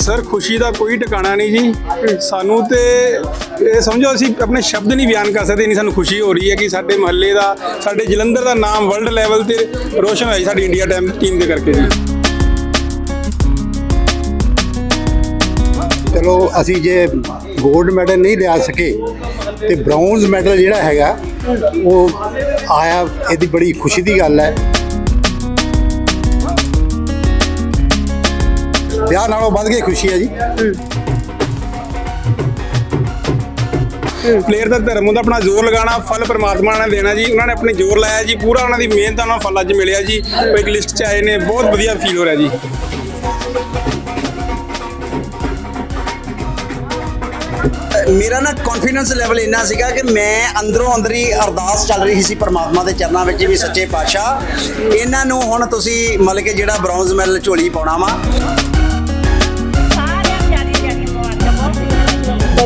Sir ਖੁਸ਼ੀ ਦਾ ਕੋਈ ਟਿਕਾਣਾ ਨਹੀਂ ਜੀ। ਸਾਨੂੰ ਤੇ ਇਹ ਸਮਝੋ ਅਸੀਂ ਆਪਣੇ ਸ਼ਬਦ ਨਹੀਂ ਬਿਆਨ ਕਰ ਸਕਦੇ ਨਹੀਂ ਸਾਨੂੰ ਖੁਸ਼ੀ ਹੋ ਰਹੀ ਹੈ ਕਿ ਸਾਡੇ ਮਹੱਲੇ ਦਾ, ਸਾਡੇ ਜਲੰਧਰ ਦਾ ਨਾਮ ਵਰਲਡ ਲੈਵਲ ਤੇ ਰੋਸ਼ਨ ਹੋਇਆ ਸਾਡੀ ਇੰਡੀਆ ਟਾਈਮ ਟੀਮ ਦੇ ਕਰਕੇ ਜੀ। ਚਲੋ, ਅਸੀਂ ਜੇ 골ਡ ਮੈਡਲ ਨਹੀਂ ਲਿਆ ਸਕੇ ਤੇ ਬ੍ਰੌਂਜ਼ ਮੈਡਲ ਜਿਹੜਾ ਹੈਗਾ ਉਹ ਆਇਆ ਇਹਦੀ ਬੜੀ ਖੁਸ਼ੀ ਦੀ ਗੱਲ ਹੈ। ਵਿਆਹ ਨਾਲੋਂ ਵੱਧ ਕੇ ਖੁਸ਼ੀ ਹੈ ਜੀ। ਪਲੇਅਰ ਦਾ ਧਰਮ ਹੁੰਦਾ ਆਪਣਾ ਜ਼ੋਰ ਲਗਾਉਣਾ ਫਲ ਪਰਮਾਤਮਾ ਨੇ ਦੇਣਾ ਜੀ। ਉਹਨਾਂ ਨੇ ਆਪਣੇ ਜ਼ੋਰ ਲਾਇਆ ਜੀ ਪੂਰਾ ਉਹਨਾਂ ਦੀ ਮਿਹਨਤ ਨਾਲ ਫਲ ਅੱਜ ਮਿਲਿਆ ਜੀ। ਇੱਕ ਲਿਸਟ 'ਚ ਆਏ ਨੇ ਬਹੁਤ ਵਧੀਆ ਫੀਲ ਹੋ ਰਿਹਾ ਜੀ। ਮੇਰਾ ਨਾ ਕੌਨਫੀਡੈਂਸ ਲੈਵਲ ਇੰਨਾ ਸੀਗਾ ਕਿ ਮੈਂ ਅੰਦਰੋਂ ਅੰਦਰੀ ਅਰਦਾਸ ਚੱਲ ਰਹੀ ਸੀ ਪਰਮਾਤਮਾ ਦੇ ਚਰਨਾਂ ਵਿੱਚ ਵੀ ਸੱਚੇ ਪਾਤਸ਼ਾਹ। ਇਹਨਾਂ ਨੂੰ ਹੁਣ ਤੁਸੀਂ ਮਤਲਬ ਕਿ ਜਿਹੜਾ ਬ੍ਰੌਂਜ਼ ਮੈਡਲ ਝੋਲੀ ਪਾਉਣਾ ਵਾ।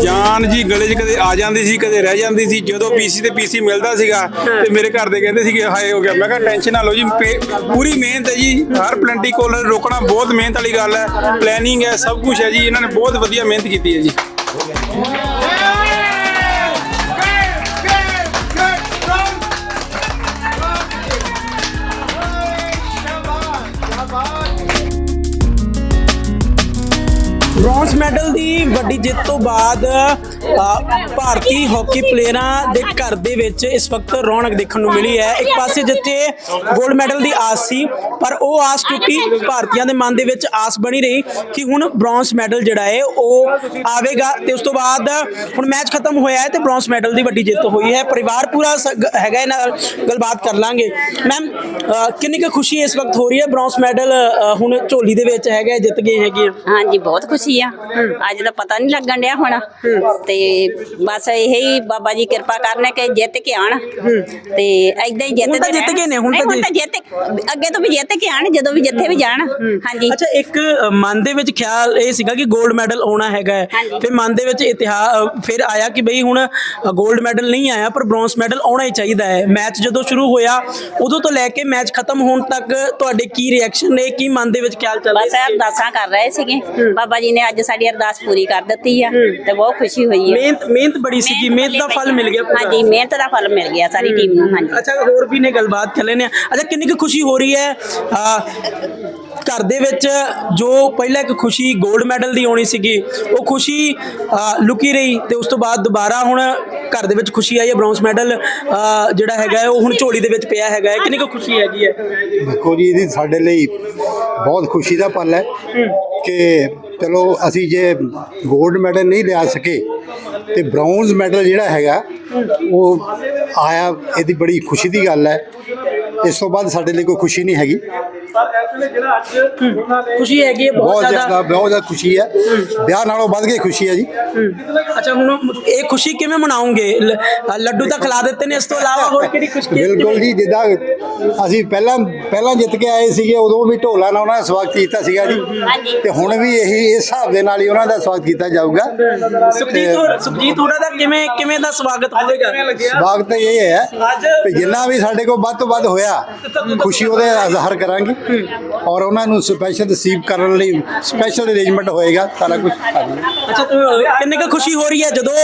ਜਾਨ ਜੀ ਗਲੇ 'ਚ ਕਦੇ ਆ ਜਾਂਦੀ ਸੀ ਕਦੇ ਰਹਿ ਜਾਂਦੀ ਸੀ। ਜਦੋਂ ਪੀਸੀ ਤੇ ਪੀਸੀ ਮਿਲਦਾ ਸੀਗਾ ਤੇ ਮੇਰੇ ਘਰ ਦੇ ਕਹਿੰਦੇ ਸੀਗੇ ਹਾਏ ਹੋ ਗਿਆ। ਮੈਂ ਕਿਹਾ ਟੈਨਸ਼ਨ ਨਾ ਲਓ ਜੀ ਪੇ- ਪੂਰੀ ਮਿਹਨਤ ਹੈ ਜੀ। ਹਰ ਪਲੈਂਟੀ ਕੋਲਰ ਰੋਕਣਾ ਬਹੁਤ ਮਿਹਨਤ ਵਾਲੀ ਗੱਲ ਹੈ। ਪਲੈਨਿੰਗ ਹੈ ਸਭ ਕੁਝ ਹੈ ਜੀ। ਇਹਨਾਂ ਨੇ ਬਹੁਤ ਵਧੀਆ ਮਿਹਨਤ ਕੀਤੀ ਹੈ ਜੀ। ਬ੍ਰੌਂਜ਼ ਮੈਡਲ ਦੀ ਵੱਡੀ ਜਿੱਤ ਤੋਂ ਬਾਅਦ ਭਾਰਤੀ ਹਾਕੀ ਪਲੇਅਰਾਂ ਦੇ ਘਰ ਦੇ ਵਿੱਚ ਇਸ ਵਕਤ ਰੌਣਕ ਦੇਖਣ ਨੂੰ ਮਿਲੀ ਹੈ। ਇੱਕ ਪਾਸੇ ਜਿੱਥੇ 골ਡ ਮੈਡਲ ਦੀ ਆਸ ਸੀ, ਪਰ ਉਹ ਆਸ ਟੁੱਟੀ ਭਾਰਤੀਆਂ ਦੇ ਮਨ ਦੇ ਵਿੱਚ ਆਸ ਬਣੀ ਰਹੀ ਕਿ ਹੁਣ ਬ੍ਰੌਂਜ਼ ਮੈਡਲ ਜਿਹੜਾ ਹੈ, ਉਹ ਆਵੇਗਾ ਤੇ ਉਸ ਤੋਂ ਬਾਅਦ ਹੁਣ ਮੈਚ ਖਤਮ ਹੋਇਆ ਹੈ ਤੇ ਬ੍ਰੌਂਜ਼ ਮੈਡਲ ਦੀ ਵੱਡੀ ਜਿੱਤ ਹੋਈ ਹੈ। ਪਰਿਵਾਰ ਪੂਰਾ ਹੈਗਾ ਇਹਨਾਂ ਨਾਲ ਗੱਲਬਾਤ ਕਰ ਲਾਂਗੇ। ਮੈਮ ਕਿੰਨੀ ਕੁ ਖੁਸ਼ੀ ਇਸ ਵਕਤ ਹੋ ਰਹੀ ਹੈ? ਬ੍ਰੌਂਜ਼ ਮੈਡਲ ਹੁਣ ਝੋਲੀ ਦੇ ਵਿੱਚ ਹੈਗਾ, ਜਿੱਤ ਗਏ ਹੈਗੇ ਆ। ਹਾਂਜੀ, ਬਹੁਤ ਖੁਸ਼ੀ ਆ। ਅੱਜ ਦਾ ਪਤਾ ਨਹੀਂ ਲੱਗਣ ਡਿਆ ਹੁਣ। ਤੇ ਬਸ ਇਹ ਬਾਬਾ ਜੀ ਕਿਰਪਾ ਕਰਨ ਕਿ ਜਿੱਤ ਕੇ ਆਣ। ਤੇ ਐਦਾਂ ਹੀ ਜਿੱਤਦੇ ਹੁਣ ਤਾਂ ਜਿੱਤ। ਗਏ ਨੇ, ਹੁਣ ਤਾਂ ਹੁਣ ਤਾਂ ਜਿੱਤ ਅੱਗੇ ਤੋਂ ਵੀ ਜਿੱਤ ਕੇ ਆਣ ਜਦੋਂ ਵੀ ਜਿੱਥੇ ਵੀ ਜਾਣ। ਹਾਂਜੀ। ਅੱਛਾ ਇੱਕ ਅ, ਮਨ ਦੇ ਵਿੱਚ ਖਿਆਲ ਇਹ ਸੀਗਾ ਕਿ 골ਡ ਮੈਡਲ ਆਉਣਾ ਹੈਗਾ ਹੈ। ਹਾਂਜੀ। ਫਿਰ ਮਨ ਦੇ ਵਿੱਚ ਇਤਿਹਾਸ ਫਿਰ ਆਇਆ ਕਿ ਬਈ ਹੁਣ 골ਡ ਮੈਡਲ ਨਹੀਂ ਆਇਆ ਪਰ ਬ੍ਰੌਂਜ਼ ਮੈਡਲ ਆਉਣਾ ਹੀ ਚਾਹੀਦਾ ਹੈ। ਮੈਚ ਜਦੋਂ ਸ਼ੁਰੂ ਹੋਇਆ ਉਦੋਂ ਤੋਂ ਲੈ ਕੇ ਮੈਚ ਖਤਮ ਹੋਣ ਤੱਕ ਤੁਹਾਡੇ ਕੀ ਰਿਐਕਸ਼ਨ ਨੇ ਕੀ ਮਨ ਦੇ ਵਿੱਚ ਖਿਆਲ ਚੱਲ ਬਸ ਰਿਹਾ ਇਹ ਅਰਦਾਸਾਂ ਕਰ ਰਹੇ ਸੀਗੇ। ਬਾਬਾ ਜੀ ਨੇ ਅੱਜ ਸਾਡੀ ਅਰਦਾਸ ਪੂਰੀ ਕਰ ਦਿੱਤੀ ਆ ਤੇ ਬਹੁਤ ਖੁਸ਼ੀ ਹੋਈ ਹੈ ਮਿਹਨਤ ਮਿਹਨਤ ਬੜੀ ਸੀਗੀ ਮਿਹਨਤ ਦਾ ਫਲ ਮਿਲ ਗਿਆ ਪੂਰਾ। ਹਾਂਜੀ ਮਿਹਨਤ ਦਾ ਫਲ ਮਿਲ ਗਿਆ ਸਾਰੀ ਟੀਮ ਨੂੰ ਹਾਂਜੀ। ਅੱਛਾ ਹੋਰ ਵੀ ਨੇ ਗੱਲਬਾਤ ਕਰ ਲੈਨੇ ਆ। ਅੱਛਾ ਕਿੰਨੀ ਕੁ ਖੁਸ਼ੀ ਹੋ ਰਹੀ ਹੈ? ਆ, ਘਰ ਦੇ ਵਿੱਚ ਜੋ ਪਹਿਲਾਂ ਇੱਕ ਖੁਸ਼ੀ 골ਡ ਮੈਡਲ ਦੀ ਆਉਣੀ ਸੀਗੀ ਉਹ ਖੁਸ਼ੀ ਲੁਕੀ ਰਹੀ ਤੇ ਉਸ ਤੋਂ ਬਾਅਦ ਦੁਬਾਰਾ ਹੁਣ ਘਰ ਦੇ ਵਿੱਚ ਖੁਸ਼ੀ ਆਈ ਹੈ ਬ੍ਰੌਂਜ਼ ਮੈਡਲ ਜਿਹੜਾ ਹੈਗਾ ਹੈ, ਉਹ ਹੁਣ ਝੋਲੀ ਦੇ ਵਿੱਚ ਪਿਆ ਹੈਗਾ ਹੈ। ਕਿੰਨੀ ਕੁ ਖੁਸ਼ੀ ਹੈਗੀ ਹੈ? ਦੇਖੋ ਜੀ ਇਹਦੀ ਸਾਡੇ ਲਈ ਬਹੁਤ ਖੁਸ਼ੀ ਦਾ ਪਲ ਹੈ ਕਿ ਚਲੋ ਅਸੀਂ ਜੇ 골ਡ ਮੈਡਲ ਨਹੀਂ ਲਿਆ ਸਕੇ ਤੇ ਬ੍ਰੌਂਜ਼ ਮੈਡਲ ਜਿਹੜਾ ਹੈਗਾ, ਉਹ ਆਇਆ, ਇਹਦੀ ਬੜੀ ਖੁਸ਼ੀ ਦੀ ਗੱਲ ਹੈ। ਇਸ ਤੋਂ ਬਾਅਦ ਸਾਡੇ ਲਈ ਕੋਈ ਖੁਸ਼ੀ ਨਹੀਂ ਹੈਗੀ। ਖੁਸ਼ੀ ਹੈਗੀ ਹੈ ਬਹੁਤ ਬਹੁਤ ਜ਼ਿਆਦਾ। ਜ਼ਿਆਦਾ ਬਹੁਤ ਜ਼ਿਆਦਾ ਖੁਸ਼ੀ ਹੈ। ਵਿਆਹ ਨਾਲੋਂ ਵੱਧ ਕੇ ਖੁਸ਼ੀ ਹੈ ਜੀ। ਅੱਛਾ ਹੁਣ ਇਹ ਖੁਸ਼ੀ ਕਿਵੇਂ ਮਨਾਉਂਗੇ ਲ- ਲੱਡੂ ਤਾਂ ਖਿਲਾ ਦਿੱਤੇ ਨੇ ਇਸ ਤੋਂ ਇਲਾਵਾ ਹੋਰ ਕਿਹੜੀ ਖੁਸ਼ੀ ਬਿਲਕੁਲ ਜੀ ਜਿੱਦਾਂ ਅਸੀਂ ਪਹਿਲਾਂ ਪਹਿਲਾਂ ਜਿੱਤ ਕੇ ਆਏ ਸੀਗੇ ਉਦੋਂ ਵੀ ਢੋਲਾਂ ਨਾਲ ਉਹਨਾਂ ਦਾ ਸਵਾਗਤ ਕੀਤਾ ਸੀਗਾ ਜੀ। ਤੇ ਹੁਣ ਵੀ ਇਹੀ ਇਸ ਹਿਸਾਬ ਦੇ ਨਾਲ ਹੀ ਉਹਨਾਂ ਦਾ ਸਵਾਗਤ ਕੀਤਾ ਜਾਊਗਾ। ਸੁਖਜੀਤ ਹੋਰ ਸੁਖਜੀਤ ਹੋਰਾਂ ਦਾ ਕਿਵੇਂ ਕਿਵੇਂ ਦਾ ਸਵਾਗਤ ਹੋਵੇਗਾ? ਸਵਾਗਤ ਇਹ ਹੈ ਕਿ ਜਿੰਨਾ ਵੀ ਸਾਡੇ ਕੋਲ ਵੱਧ ਤੋਂ ਵੱਧ ਹੋਇਆ ਖੁਸ਼ੀ ਉਹਦੇ ਜ਼ਾਹਰ ਕਰਾਂਗੇ। ਔਰ ਉਹਨਾਂ ਨੂੰ ਸਪੈਸ਼ਲ ਰਿਸੀਵ ਕਰਨ ਲਈ ਸਪੈਸ਼ਲ ਅਰੇਂਜਮੈਂਟ ਹੋਏਗਾ ਸਾਰਾ ਕੁਝ ਅੱਛਾ ਕਿੰਨੀ ਕੁ ਖੁਸ਼ੀ ਹੋ ਰਹੀ ਹੈ ਜਦੋਂ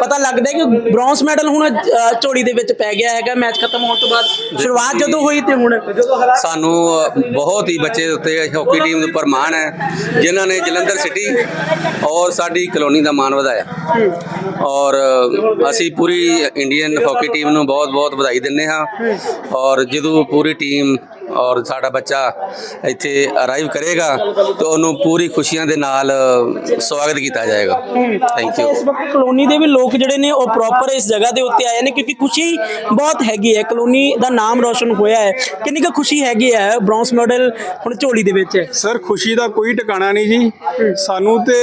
ਪਤਾ ਲੱਗਦਾ ਹੈ ਕਿ ਬ੍ਰੌਂਜ਼ ਮੈਡਲ ਹੁਣ ਝੋਲੀ ਦੇ ਵਿੱਚ ਪੈ ਗਿਆ ਹੈਗਾ ਮੈਚ ਖਤਮ ਹੋਣ ਤੋਂ ਬਾਅਦ। ਸ਼ੁਰੂਆਤ ਜਦੋਂ ਹੋਈ ਤੇ ਹੁਣ? ਸਾਨੂੰ ਬਹੁਤ ਹੀ ਬੱਚੇ ਉੱਤੇ ਹਾਕੀ ਟੀਮ ਦੇ ਉੱਪਰ ਮਾਣ ਹੈ ਜਿਨ੍ਹਾਂ ਨੇ ਜਲੰਧਰ ਸਿਟੀ ਔਰ ਸਾਡੀ ਕਲੋਨੀ ਦਾ ਮਾਣ ਵਧਾਇਆ। ਔਰ ਅਸੀਂ ਪੂਰੀ ਇੰਡੀਅਨ ਹਾਕੀ ਟੀਮ ਨੂੰ ਬਹੁਤ ਬਹੁਤ ਵਧਾਈ ਦਿੰਦੇ ਹਾਂ। ਔਰ ਜਦੋਂ ਪੂਰੀ ਟੀਮ ਔਰ ਸਾਡਾ ਬੱਚਾ ਇੱਥੇ ਅਰਾਈਵ ਕਰੇਗਾ ਤਾਂ ਉਹਨੂੰ ਪੂਰੀ ਖੁਸ਼ੀਆਂ ਦੇ ਨਾਲ ਸਵਾਗਤ ਕੀਤਾ ਜਾਏਗਾ। ਥੈਂਕ ਯੂ ਇਸ ਵਕਤ ਕਲੋਨੀ ਦੇ ਵੀ ਲੋਕ ਜਿਹੜੇ ਨੇ ਉਹ ਪ੍ਰੋਪਰ ਇਸ ਜਗ੍ਹਾ ਦੇ ਉੱਤੇ ਆਏ ਨੇ ਕਿਉਂਕਿ ਖੁਸ਼ੀ ਬਹੁਤ ਹੈਗੀ ਹੈ। ਕਲੋਨੀ ਦਾ ਨਾਮ ਰੋਸ਼ਨ ਹੋਇਆ ਹੈ। ਕਿੰਨੀ ਕੁ ਖੁਸ਼ੀ ਹੈਗੀ ਹੈ ਬ੍ਰੌਂਜ਼ ਮੈਡਲ ਹੁਣ ਝੋਲੀ ਦੇ ਵਿੱਚ? ਹੈ ਸਰ ਖੁਸ਼ੀ ਦਾ ਕੋਈ ਟਿਕਾਣਾ ਨਹੀਂ ਜੀ। ਸਾਨੂੰ ਤੇ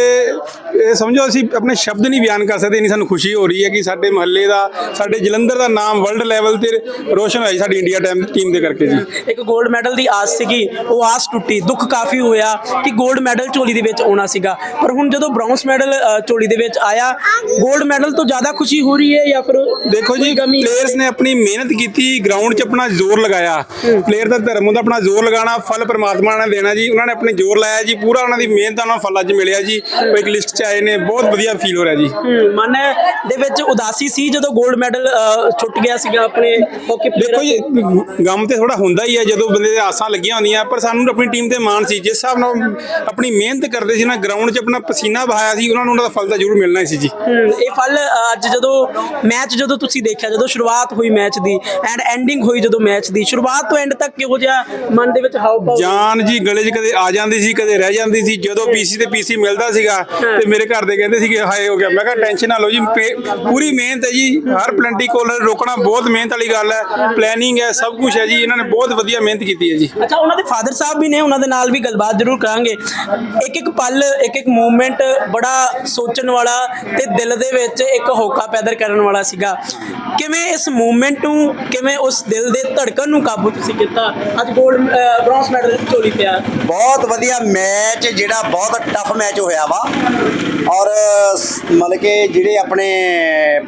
ਇਹ ਸਮਝੋ ਅਸੀਂ ਆਪਣੇ ਸ਼ਬਦ ਨਹੀਂ ਬਿਆਨ ਕਰ ਸਕਦੇ। ਨਹੀਂ ਸਾਨੂੰ ਖੁਸ਼ੀ ਹੋ ਰਹੀ ਹੈ ਕਿ ਸਾਡੇ ਮਹੱਲੇ ਦਾ ਸਾਡੇ ਜਲੰਧਰ ਦਾ ਨਾਮ ਵਰਲਡ ਲੈਵਲ ਤੇ ਰੋਸ਼ਨ ਹੋਇਆ ਜੀ ਸਾਡੀ ਇੰਡੀਆ ਟੀਮ ਟੀਮ ਦੇ ਕਰਕੇ ਜੀ। ਇੱਕ ਗੋਲਡ ਮੈਡਲ ਦੀ ਆਸ ਸੀਗੀ ਉਹ ਆਸ ਟੁੱਟੀ ਦੁੱਖ ਕਾਫੀ ਹੋਇਆ ਕਿ ਗੋਲਡ ਮੈਡਲ ਝੋਲੀ ਦੇ ਵਿੱਚ ਆਉਣਾ ਸੀਗਾ। ਪਰ ਹੁਣ ਜਦੋਂ ਬ੍ਰੌਂਜ਼ ਮੈਡਲ ਝੋਲੀ ਦੇ ਵਿੱਚ ਆਇਆ 골ਡ ਮੈਡਲ ਤੋਂ ਜ਼ਿਆਦਾ ਖੁਸ਼ੀ ਹੋ ਰਹੀ ਹੈ ਜਾਂ ਫਿਰ ਦੇਖੋ ਜੀ ਪਲੇਅਰਸ ਨੇ ਆਪਣੀ ਮਿਹਨਤ ਕੀਤੀ ਗਰਾਊਂਡ 'ਚ ਆਪਣਾ ਜ਼ੋਰ ਲਗਾਇਆ। ਪਲੇਅਰ ਦਾ ਧਰਮ ਹੁੰਦਾ ਆਪਣਾ ਜ਼ੋਰ ਲਗਾਣਾ ਫਲ ਪ੍ਰਮਾਤਮਾ ਨੇ ਦੇਣਾ ਜੀ ਉਹਨਾਂ ਨੇ ਆਪਣੇ ਜ਼ੋਰ ਲਾਇਆ ਜੀ ਪੂਰਾ ਉਹਨਾਂ ਦੀ ਮਿਹਨਤ ਦਾ ਉਹਨਾਂ ਫਲ ਅੱਜ ਮਿਲਿਆ ਜੀ। ਉਹ ਇੱਕ ਲਿਸਟ 'ਚ ਆਏ ਨੇ ਬਹੁਤ ਵਧੀਆ ਫੀਲ ਹੋ ਰਿਹਾ ਜੀ। ਮਨ ਦੇ ਵਿੱਚ ਉਦਾਸੀ ਸੀ ਜਦੋਂ ਗੋਲਡ ਮੈਡਲ ਛੁੱਟ ਗਿਆ ਸੀਗਾ ਆਪਣੇ ਹੋਕੀ ਪਲੇਅਰ ਦੇਖੋ ਜੀ ਗਮ ਤੇ ਥੋੜਾ ਹੁੰਦਾ ਹੀ ਹੈ ਜਦੋਂ ਬੰਦੇ ਦੇ ਆਸਾਂ ਲੱਗੀਆਂ ਹੁੰਦੀਆਂ ਪਰ ਸਾਨੂੰ ਆਪਣੀ ਟੀਮ ਤੇ ਮਾਣ ਸੀ। ਜਿਸ ਹਿਸਾਬ ਨਾਲ ਆਪਣੀ ਮਿਹਨਤ ਕਰਦੇ ਸੀ ਨਾ ਗਰਾਊਂਡ 'ਚ ਆਪਣਾ ਪਸੀਨਾ ਬਹਾਇਆ ਸੀ ਉਹਨਾਂ ਨੂੰ ਉਹਨਾਂ ਦਾ ਫਲ ਤਾਂ ਜ਼ਰੂਰ ਮਿਲਣਾ ਹੀ ਸੀ ਜੀ। ਇਹ ਫਲ ਅੱਜ ਜਦੋਂ ਮੈਚ ਜਦੋਂ ਤੁਸੀਂ ਦੇਖਿਆ ਜਦੋਂ ਸ਼ੁਰੂਆਤ ਹੋਈ ਮੈਚ ਦੀ ਐਂਡ ਐਂਡਿੰਗ ਹੋਈ ਜਦੋਂ ਮੈਚ ਦੀ ਸ਼ੁਰੂਆਤ ਤੋਂ ਐਂਡ ਤੱਕ ਕਿਹੋ ਜਿਹਾ ਮਨ ਦੇ ਵਿੱਚ ਹਾਵ ਭਾਵ ਜਾਨ ਜੀ ਗਲੇ 'ਚ ਕਦੇ ਆ ਜਾਂਦੀ ਸੀ ਕਦੇ ਰਹਿ ਜਾਂਦੀ ਸੀ। ਜਦੋਂ ਪੀਸੀ ਤੇ ਪੀਸੀ ਮਿਲਦਾ ਸੀਗਾ ਤੇ ਮੇਰੇ ਘਰ ਦੇ ਕਹਿੰਦੇ ਸੀਗੇ ਹਾਏ ਹੋ ਗਿਆ। ਮੈਂ ਕਿਹਾ ਟੈਨਸ਼ਨ ਨਾ ਲਓ ਜੀ ਪੂਰੀ ਮਿਹਨਤ ਹੈ ਜੀ। ਹਰ ਪਲੈਂਟੀ ਕੋਲਰ ਰੋਕਣਾ ਬਹੁਤ ਮਿਹਨਤ ਵਾਲੀ ਗੱਲ ਹੈ। ਪਲੈਨਿੰਗ ਹੈ ਸਭ ਕੁਝ ਹੈ ਜੀ। ਇਹਨਾਂ ਨੇ ਬਹੁਤ ਵਧੀਆ ਮਿਹਨਤ ਕੀਤੀ ਹੈ ਜੀ। ਅੱਛਾ ਉਹਨਾਂ ਦੇ ਫਾਦਰ ਸਾਹਿਬ ਵੀ ਨੇ ਉਹਨਾਂ ਦੇ ਨਾਲ ਵੀ ਗੱਲਬਾਤ ਜ਼ਰੂਰ ਕਰਾਂਗੇ। ਇੱਕ ਇੱਕ ਪਲ ਇੱਕ ਇੱਕ ਮੂਵਮੈਂਟ ਬੜਾ ਸੋਚਣ ਵਾਲਾ ਤੇ ਦਿਲ ਦੇ ਵਿੱਚ ਇੱਕ ਹੋਕਾ ਪੈਦਾ ਕਰਨ ਵਾਲਾ ਸੀਗਾ। ਕਿਵੇਂ ਇਸ ਮੂਵਮੈਂਟ ਨੂੰ ਕਿਵੇਂ ਉਸ ਦਿਲ ਦੇ ਧੜਕਣ ਨੂੰ ਕਾਬੂ ਤੁਸੀਂ ਕੀਤਾ? ਅੱਜ 골ਡ ਬ੍ਰੌਂਜ਼ ਮੈਡਲ ਝੋਲੀ ਪਿਆ ਬਹੁਤ ਵਧੀਆ ਮੈਚ ਜਿਹੜਾ ਬਹੁਤ ਟਫ ਮੈਚ ਹੋਇਆ ਵਾ। ਔਰ ਮਤਲਬ ਕਿ ਜਿਹੜੇ ਆਪਣੇ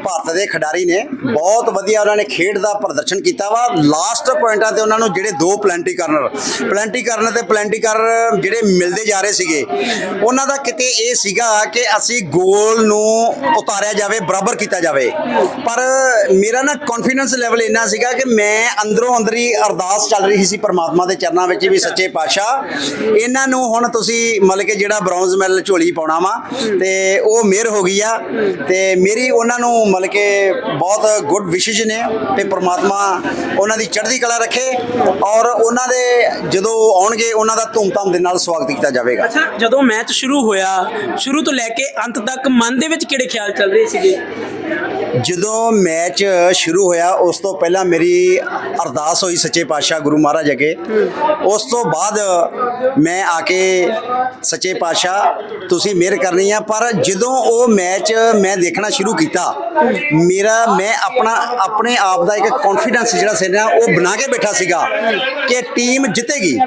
ਭਾਰਤ ਦੇ ਖਿਡਾਰੀ ਨੇ, ਬਹੁਤ ਵਧੀਆ ਉਹਨਾਂ ਨੇ ਖੇਡ ਦਾ ਪ੍ਰਦਰਸ਼ਨ ਕੀਤਾ ਵਾ। ਲਾਸਟ ਪੁਆਇੰਟਾਂ ਤੇ ਉਹਨਾਂ ਨੂੰ ਜਿਹੜੇ ਦੋ ਪਲੈਂਟੀ ਕਰਨਰ ਪਲੈਂਟੀ ਕਰਨ ਤੇ ਪਲੈਂਟੀ ਕਰ ਜਿਹੜੇ ਮਿਲਦੇ ਜਾ ਰਹੇ ਸੀਗੇ, ਉਹਨਾਂ ਦਾ ਕਿਤੇ ਇਹ ਸੀਗਾ ਕਿ ਅਸੀਂ ਗੋਲ ਨੂੰ ਉਤਾਰਿਆ ਜਾਵੇ, ਬਰਾਬਰ ਕੀਤਾ ਜਾਵੇ। ਪਰ ਮੇਰਾ ਨਾ ਕੌਨਫੀਡੈਂਸ ਲੈਵਲ ਇੰਨਾ ਸੀਗਾ ਕਿ ਮੈਂ ਅੰਦਰੋਂ ਅੰਦਰੀ ਅਰਦਾਸ ਚੱਲ ਰਹੀ ਸੀ ਪਰਮਾਤਮਾ ਦੇ ਚਰਨਾਂ ਵਿੱਚ ਵੀ ਸੱਚੇ ਪਾਤਸ਼ਾਹ। ਇਹਨਾਂ ਨੂੰ ਹੁਣ ਤੁਸੀਂ ਮਤਲਬ ਕਿ ਜਿਹੜਾ ਬ੍ਰੌਂਜ਼ ਮੈਡਲ ਝੋਲੀ ਪਾਉਣਾ ਵਾ, ਤੇ ਉਹ ਮਿਹਰ ਹੋ ਗਈ ਆ। ਤੇ ਮੇਰੀ ਉਹਨਾਂ ਨੂੰ ਮਤਲਬ ਕਿ ਬਹੁਤ ਗੁੱਡ ਵਿਸ਼ੇਜ ਨੇ ਤੇ ਪ੍ਰਮਾਤਮਾ ਉਹਨਾਂ ਦੀ ਚੜ੍ਹਦੀ ਕਲਾ ਰੱਖੇ ਔਰ ਉਹਨਾਂ ਦੇ ਜਦੋਂ ਆਉਣਗੇ ਉਹਨਾਂ ਦਾ ਧੂਮਧਾਮ ਦੇ ਨਾਲ ਸਵਾਗਤ ਕੀਤਾ ਜਾਵੇਗਾ। ਅੱਛਾ, ਜਦੋਂ ਮੈਚ ਸ਼ੁਰੂ ਹੋਇਆ, ਸ਼ੁਰੂ ਤੋਂ ਲੈ ਕੇ ਅੰਤ ਤੱਕ ਮਨ ਦੇ ਵਿੱਚ ਕਿਹੜੇ ਖਿਆਲ ਚੱਲ ਰਹੇ ਸੀਗੇ? ਜਦੋਂ ਮੈਚ ਸ਼ੁਰੂ ਹੋਇਆ ਉਸ ਤੋਂ ਪਹਿਲਾਂ ਮੇਰੀ ਅਰਦਾਸ ਹੋਈ ਸੱਚੇ ਪਾਤਸ਼ਾਹ ਗੁਰੂ ਮਹਾਰਾਜ ਅੱਗੇ। ਉਸ ਤੋਂ ਬਾਅਦ ਮੈਂ ਆ ਕੇ ਸੱਚੇ ਪਾਤਸ਼ਾਹ ਤੁਸੀਂ ਮਿਹਰ ਕਰਨੀ ਆ ਪਰ ਜਦੋਂ ਉਹ ਮੈਚ ਮੈਂ ਦੇਖਣਾ ਸ਼ੁਰੂ ਕੀਤਾ ਮੇਰਾ ਮੈਂ ਆਪਣਾ ਆਪਣੇ ਆਪ ਦਾ ਇੱਕ ਕੌਨਫੀਡੈਂਸ ਜਿਹੜਾ ਸੀ ਨਾ ਉਹ ਬਣਾ ਕੇ ਬੈਠਾ ਸੀਗਾ ਕਿ ਟੀਮ ਜਿੱਤੇਗੀ।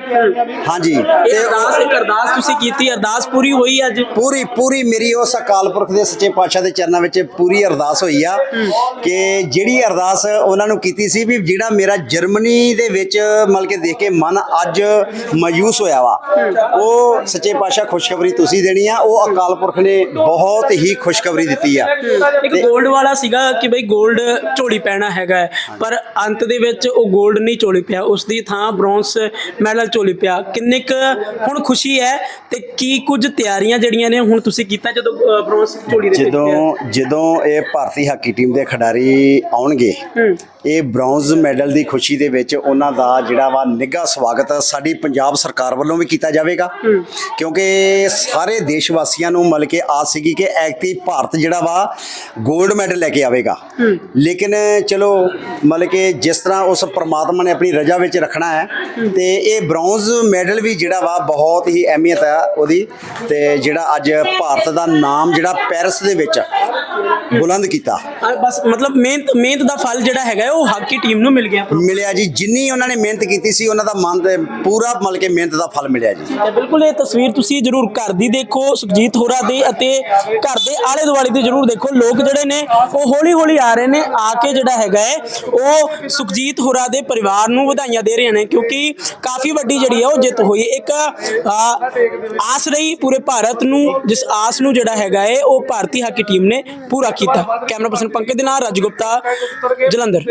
ਹਾਂਜੀ ਤੇ ਅਰਦਾਸ ਇੱਕ ਅਰਦਾਸ ਤੁਸੀਂ ਕੀਤੀ ਅਰਦਾਸ ਪੂਰੀ ਹੋਈ ਅੱਜ? ਪੂਰੀ ਪੂਰੀ ਮੇਰੀ ਉਸ ਅਕਾਲ ਪੁਰਖ ਦੇ ਸੱਚੇ ਪਾਤਸ਼ਾਹ ਦੇ ਚਰਨਾਂ ਵਿੱਚ ਪੂਰੀ ਅਰਦਾਸ ਹੋਈ ਆ। ਕਿ ਜਿਹੜੀ ਅਰਦਾਸ ਉਹਨਾਂ ਨੂੰ ਕੀਤੀ ਸੀ ਵੀ ਜਿਹੜਾ ਮੇਰਾ ਜਰਮਨੀ ਦੇ ਵਿੱਚ ਮਤਲਬ ਕਿ ਦੇਖ ਕੇ ਮਨ ਅੱਜ ਮਾਯੂਸ ਹੋਇਆ ਵਾ ਉਹ ਸੱਚੇ ਪਾਤਸ਼ਾਹ ਖੁਸ਼ਖਬਰੀ ਤੁਸੀਂ ਦੇਣੀ ਆ ਉਹ ਅਕਾਲ ਪੁਰਖ ਨੇ ਬਹੁਤ ਹੀ ਖੁਸ਼ਖਬਰੀ ਦਿੱਤੀ ਆ। ਇੱਕ 골ਡ ਵਾਲਾ ਸੀਗਾ ਕਿ ਬਈ 골ਡ ਝੋਲੀ ਪੈਣਾ ਹੈਗਾ ਪਰ ਅੰਤ ਦੇ ਵਿੱਚ ਉਹ 골ਡ ਨਹੀਂ ਝੋਲੀ ਪਿਆ ਉਸ ਦੀ ਥਾਂ ਬ੍ਰੌਂਜ਼ ਮੈਡਲ ਝੋਲੀ ਪਿਆ। ਕਿੰਨੇ ਕ ਹੁਣ ਖੁਸ਼ੀ ਹੈ ਤੇ ਕੀ ਕੁਝ ਤਿਆਰੀਆਂ ਜਿਹੜੀਆਂ ਨੇ ਹੁਣ ਤੁਸੀਂ ਕੀਤਾ ਜਦੋਂ ਬ੍ਰੌਂਜ਼ ਝੋਲੀ ਦੇ ਜਦੋਂ ਜਦੋਂ ਇਹ ਭਾਰਤੀ ਹਾਕੀ ਟੀਮ ਦੇ ਖਿਡਾਰੀ ਆਉਣਗੇ। ਇਹ ਬ੍ਰੌਂਜ਼ ਮੈਡਲ ਦੀ ਖੁਸ਼ੀ ਦੇ ਵਿੱਚ ਉਹਨਾਂ ਦਾ ਜਿਹੜਾ ਵਾ ਨਿੱਘਾ ਸਵਾਗਤ ਸਾਡੀ ਪੰਜਾਬ ਸਰਕਾਰ ਵੱਲੋਂ ਵੀ ਕੀਤਾ ਜਾਵੇਗਾ। ਕਿਉਂਕਿ ਸਾਰੇ ਦੇਸ਼ ਵਾਸੀਆਂ ਨੂੰ ਮਿਲ ਕੇ ਆਸ ਸੀਗੀ ਕਿ ਐਕਟੀ ਭਾਰਤ ਜਿਹੜਾ ਵਾ 골ਡ ਮੈਡਲ ਲੈ ਕੇ ਆਵੇਗਾ। ਲੇਕਿਨ ਚਲੋ ਮਤਲਬ ਕਿ ਜਿਸ ਤਰ੍ਹਾਂ ਉਸ ਪ੍ਰਮਾਤਮਾ ਨੇ ਆਪਣੀ ਰਜਾ ਵਿੱਚ ਰੱਖਣਾ ਹੈ। ਤੇ ਇਹ ਬ੍ਰੌਂਜ਼ ਮੈਡਲ ਵੀ ਜਿਹੜਾ ਵਾ ਬਹੁਤ ਹੀ ਅਹਿਮੀਅਤ ਹੈ ਉਹਦੀ ਤੇ ਜਿਹੜਾ ਅੱਜ ਭਾਰਤ ਦਾ ਨਾਮ ਜਿਹੜਾ ਪੈਰਿਸ ਦੇ ਵਿੱਚ ਬੁਲੰਦ ਕੀਤਾ। ਬਸ ਮਤਲਬ ਮਿਹਨਤ ਮਿਹਨਤ ਦਾ ਫਲ ਜਿਹੜਾ ਹੈਗਾ ਹੈ, ਉਹ ਹਾਕੀ ਟੀਮ ਨੂੰ ਮਿਲ ਗਿਆ। ਮਿਲਿਆ ਜੀ। ਜਿੰਨੀ ਉਹਨਾਂ ਨੇ ਮਿਹਨਤ ਕੀਤੀ ਸੀ ਉਹਨਾਂ ਦਾ ਮਨ ਤੇ ਪੂਰਾ ਮਤਲਬ ਕਿ ਮਿਹਨਤ ਦਾ ਫਲ ਮਿਲਿਆ ਜੀ। ਤੇ ਬਿਲਕੁਲ ਇਹ ਤਸਵੀਰ ਤੁਸੀਂ ਜਰੂਰ ਘਰ ਦੀ ਦੇਖੋ ਸੁਖਜੀਤ ਹੋਰਾ ਦੇ ਅਤੇ ਘਰ ਦੇ ਆਲੇ ਦੁਆਲੇ ਦੀ ਜਰੂਰ ਦੇਖੋ। ਲੋਕ ਜਿਹੜੇ ਨੇ ਉਹ ਹੌਲੀ ਹੌਲੀ ਆ ਰਹੇ ਨੇ ਆ ਕੇ ਜਿਹੜਾ ਹੈਗਾ ਹੈ ਉਹ ਸੁਖਜੀਤ ਹੋਰਾ ਦੇ ਪਰਿਵਾਰ ਨੂੰ ਵਧਾਈਆਂ ਦੇ ਰਹੇ ਨੇ ਕਿਉਂਕਿ ਕਾਫੀ ਵੱਡੀ ਜਿਹੜੀ ਹੈ ਉਹ ਜਿੱਤ ਹੋਈ। ਇੱਕ ਆਸ ਰਹੀ ਪੂਰੇ ਭਾਰਤ ਨੂੰ ਜਿਸ ਆਸ ਨੂੰ ਜਿਹੜਾ ਹੈਗਾ ਹੈ ਉਹ ਭਾਰਤੀ ਹਾਕੀ ਟੀਮ ਨੇ ਪੂਰਾ ਕੀਤਾ। ਕੈਮਰਾ ਪਰਸਨ ਪੰਕਜ ਦੇ ਨਾਲ ਰਾਜ ਗੁਪਤਾ ਜਲੰਧਰ।